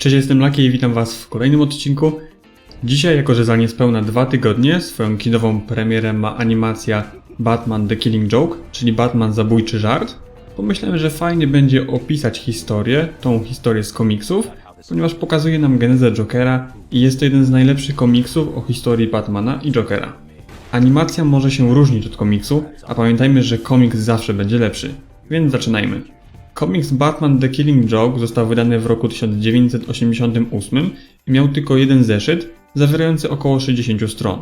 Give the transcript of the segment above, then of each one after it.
Cześć, jestem Laki i witam Was w kolejnym odcinku. Dzisiaj, jako że za niespełna dwa tygodnie swoją kinową premierę ma animacja Batman The Killing Joke, czyli Batman Zabójczy Żart, pomyślałem, że fajnie będzie opisać historię, tą historię z komiksów, ponieważ pokazuje nam genezę Jokera i jest to jeden z najlepszych komiksów o historii Batmana i Jokera. Animacja może się różnić od komiksu, a pamiętajmy, że komiks zawsze będzie lepszy. Więc zaczynajmy. Komiks Batman The Killing Joke został wydany w roku 1988 i miał tylko jeden zeszyt, zawierający około 60 stron.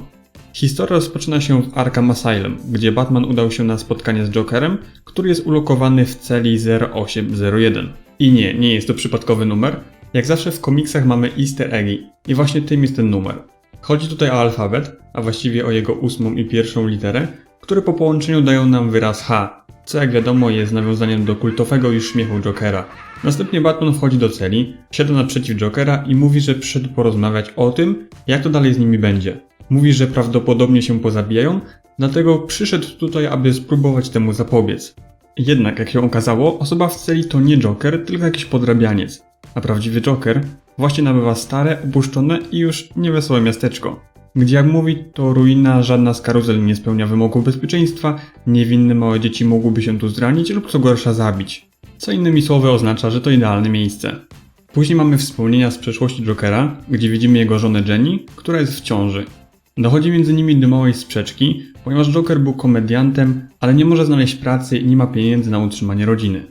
Historia rozpoczyna się w Arkham Asylum, gdzie Batman udał się na spotkanie z Jokerem, który jest ulokowany w celi 0801. I nie, nie jest to przypadkowy numer. Jak zawsze w komiksach mamy easter eggi i właśnie tym jest ten numer. Chodzi tutaj o alfabet, a właściwie o jego ósmą i pierwszą literę, które po połączeniu dają nam wyraz H, co jak wiadomo jest nawiązaniem do kultowego już śmiechu Jokera. Następnie Batman wchodzi do celi, siada naprzeciw Jokera i mówi, że przyszedł porozmawiać o tym, jak to dalej z nimi będzie. Mówi, że prawdopodobnie się pozabijają, dlatego przyszedł tutaj, aby spróbować temu zapobiec. Jednak, jak się okazało, osoba w celi to nie Joker, tylko jakiś podrabianiec. A prawdziwy Joker właśnie nabywa stare, opuszczone i już niewesołe miasteczko. Gdzie jak mówi, to ruina, żadna z karuzel nie spełnia wymogów bezpieczeństwa, niewinne małe dzieci mogłyby się tu zranić lub co gorsza zabić. Co innymi słowy oznacza, że to idealne miejsce. Później mamy wspomnienia z przeszłości Jokera, gdzie widzimy jego żonę Jenny, która jest w ciąży. Dochodzi między nimi do małej sprzeczki, ponieważ Joker był komediantem, ale nie może znaleźć pracy i nie ma pieniędzy na utrzymanie rodziny.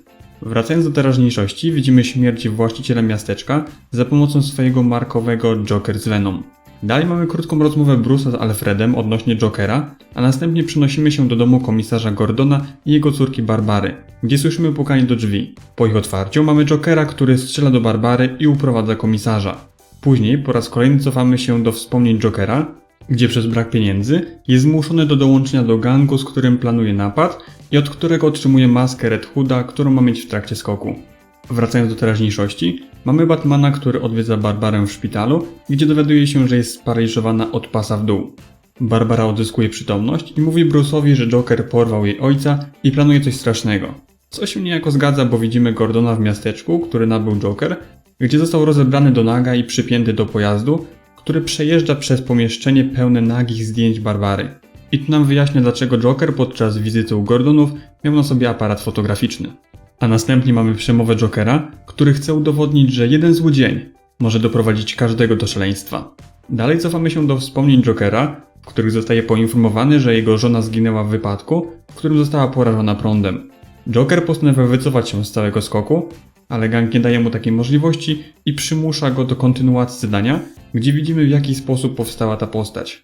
Wracając do teraźniejszości, widzimy śmierć właściciela miasteczka za pomocą swojego markowego Joker z Venom. Dalej mamy krótką rozmowę Bruce'a z Alfredem odnośnie Jokera, a następnie przenosimy się do domu komisarza Gordona i jego córki Barbary, gdzie słyszymy pukanie do drzwi. Po ich otwarciu mamy Jokera, który strzela do Barbary i uprowadza komisarza. Później po raz kolejny cofamy się do wspomnień Jokera, gdzie przez brak pieniędzy jest zmuszony do dołączenia do gangu, z którym planuje napad i od którego otrzymuje maskę Red Hooda, którą ma mieć w trakcie skoku. Wracając do teraźniejszości, mamy Batmana, który odwiedza Barbarę w szpitalu, gdzie dowiaduje się, że jest sparaliżowana od pasa w dół. Barbara odzyskuje przytomność i mówi Bruce'owi, że Joker porwał jej ojca i planuje coś strasznego. Co się niejako zgadza, bo widzimy Gordona w miasteczku, który nabył Joker, gdzie został rozebrany do naga i przypięty do pojazdu, który przejeżdża przez pomieszczenie pełne nagich zdjęć Barbary. I tu nam wyjaśnia, dlaczego Joker podczas wizyty u Gordonów miał na sobie aparat fotograficzny. A następnie mamy przemowę Jokera, który chce udowodnić, że jeden zły dzień może doprowadzić każdego do szaleństwa. Dalej cofamy się do wspomnień Jokera, w których zostaje poinformowany, że jego żona zginęła w wypadku, w którym została porażona prądem. Joker postanawia wycofać się z całego skoku, ale gang nie daje mu takiej możliwości i przymusza go do kontynuacji zadania, gdzie widzimy w jaki sposób powstała ta postać.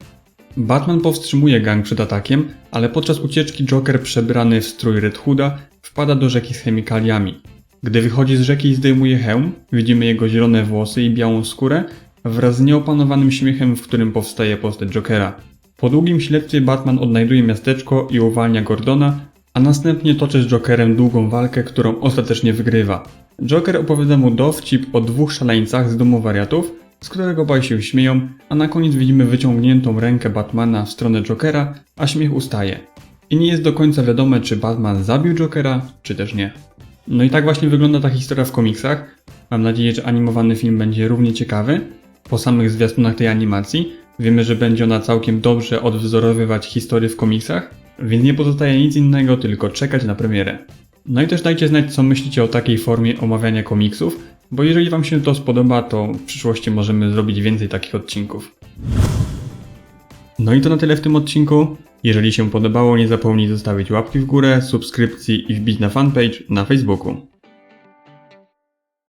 Batman powstrzymuje gang przed atakiem, ale podczas ucieczki Joker przebrany w strój Red Hooda wpada do rzeki z chemikaliami. Gdy wychodzi z rzeki i zdejmuje hełm, widzimy jego zielone włosy i białą skórę wraz z nieopanowanym śmiechem, w którym powstaje postać Jokera. Po długim śledztwie Batman odnajduje miasteczko i uwalnia Gordona, a następnie toczy z Jokerem długą walkę, którą ostatecznie wygrywa. Joker opowiada mu dowcip o dwóch szaleńcach z domu wariatów, z którego obaj się śmieją, a na koniec widzimy wyciągniętą rękę Batmana w stronę Jokera, a śmiech ustaje. I nie jest do końca wiadome, czy Batman zabił Jokera, czy też nie. No i tak właśnie wygląda ta historia w komiksach. Mam nadzieję, że animowany film będzie równie ciekawy. Po samych zwiastunach tej animacji wiemy, że będzie ona całkiem dobrze odwzorowywać historię w komiksach, więc nie pozostaje nic innego, tylko czekać na premierę. No i też dajcie znać, co myślicie o takiej formie omawiania komiksów, bo jeżeli Wam się to spodoba, to w przyszłości możemy zrobić więcej takich odcinków. No i to na tyle w tym odcinku. Jeżeli się podobało, nie zapomnij zostawić łapki w górę, subskrypcji i wbić na fanpage na Facebooku.